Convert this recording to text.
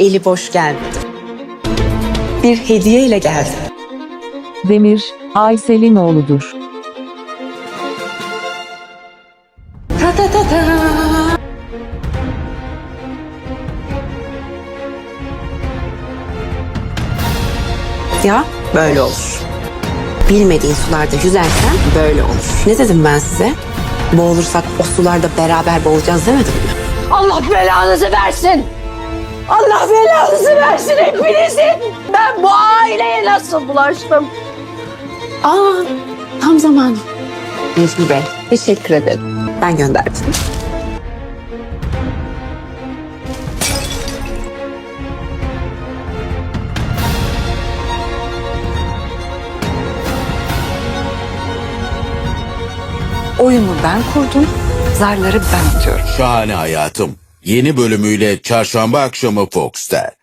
eli boş gelmedim. Bir hediye ile geldim. Demir, Aysel'in oğludur. Ta ta ta ta. Ya böyle olur. Bilmediğin sularda yüzersen böyle olur. Ne dedim ben size? Boğulursak o sularda beraber boğulacağız demedim mi? Allah belanızı versin. Allah belanızı versin hepinizin. Ben bu aileye nasıl bulaştım? Aa, tam zamanı. Necmi Bey, teşekkür ederim. Ben gönderdim. Oyunu ben kurdum, zarları ben atıyorum. Şahane Hayatım yeni bölümüyle çarşamba akşamı Fox'ta.